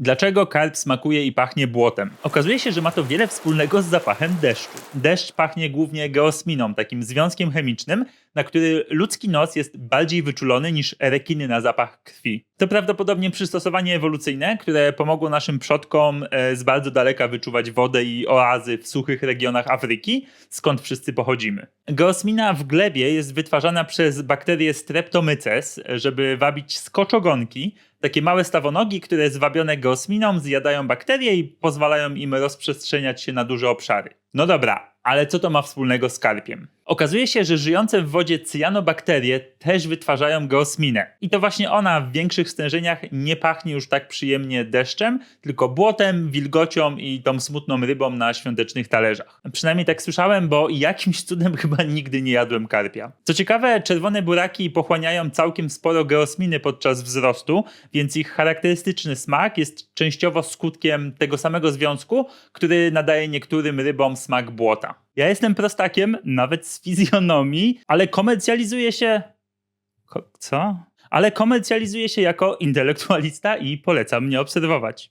Dlaczego karp smakuje i pachnie błotem? Okazuje się, że ma to wiele wspólnego z zapachem deszczu. Deszcz pachnie głównie geosminą, takim związkiem chemicznym, na który ludzki nos jest bardziej wyczulony niż rekiny na zapach krwi. To prawdopodobnie przystosowanie ewolucyjne, które pomogło naszym przodkom e, z bardzo daleka wyczuwać wodę i oazy w suchych regionach Afryki, skąd wszyscy pochodzimy. Geosmina w glebie jest wytwarzana przez bakterię Streptomyces, żeby wabić skoczogonki, takie małe stawonogi, które zwabione geosminą zjadają bakterie i pozwalają im rozprzestrzeniać się na duże obszary. No dobra, ale co to ma wspólnego z karpiem? Okazuje się, że żyjące w wodzie cyjanobakterie też wytwarzają geosminę. I to właśnie ona w większych stężeniach nie pachnie już tak przyjemnie deszczem, tylko błotem, wilgocią i tą smutną rybą na świątecznych talerzach. Przynajmniej tak słyszałem, bo jakimś cudem chyba nigdy nie jadłem karpia. Co ciekawe, czerwone buraki pochłaniają całkiem sporo geosminy podczas wzrostu, więc ich charakterystyczny smak jest częściowo skutkiem tego samego związku, który nadaje niektórym rybom smak błota. Ja jestem prostakiem, nawet z fizjonomii, ale komercjalizuje się. Co? Ale komercjalizuje się jako intelektualista i polecam mnie obserwować.